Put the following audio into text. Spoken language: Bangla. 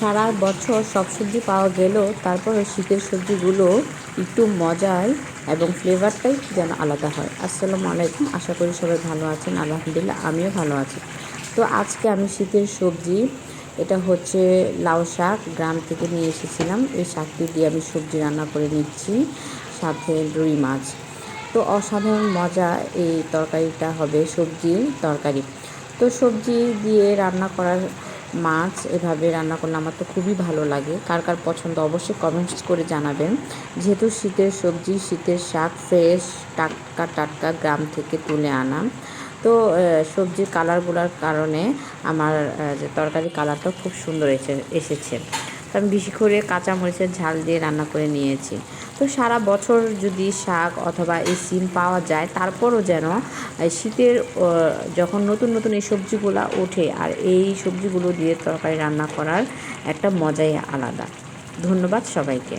সারা বছর সব সবজি পাওয়া গেলেও তারপরে শীতের সবজিগুলো একটু মজায় এবং ফ্লেভারটাই যেন আলাদা হয়। আসসালামু আলাইকুম, আশা করি সবাই ভালো আছেন, আলহামদুলিল্লাহ আমিও ভালো আছি। তো আজকে আমি শীতের সবজি, এটা হচ্ছে লাউ শাক, গ্রাম থেকে নিয়ে এসেছিলাম। এই শাকটি দিয়ে আমি সবজি রান্না করে নিচ্ছি, সাথে রুই মাছ। তো অসাধারণ মজা এই তরকারিটা হবে, সবজির তরকারি। তো সবজি দিয়ে রান্না করার মাছ এভাবে রান্না করলে আমার তো খুবই ভালো লাগে। কার কার পছন্দ অবশ্যই কমেন্টস করে জানাবেন। যেহেতু শীতের সবজি, শীতের শাক ফ্রেশ টাটকা টাটকা গ্রাম থেকে তুলে আনা। তো সবজির কালারগুলোর কারণে আমার যে তরকারি কালারটা খুব সুন্দর এসে, এসেছে। আমি বেশি করে কাঁচামরিচের ঝাল দিয়ে রান্না করে নিয়েছি। তো সারা বছর যদি শাক অথবা এই সিম পাওয়া যায়, তারপরও যেন শীতের যখন নতুন নতুন এই সবজিগুলো ওঠে আর এই সবজিগুলো দিয়ে তরকারি রান্না করার একটা মজাই আলাদা। ধন্যবাদ সবাইকে।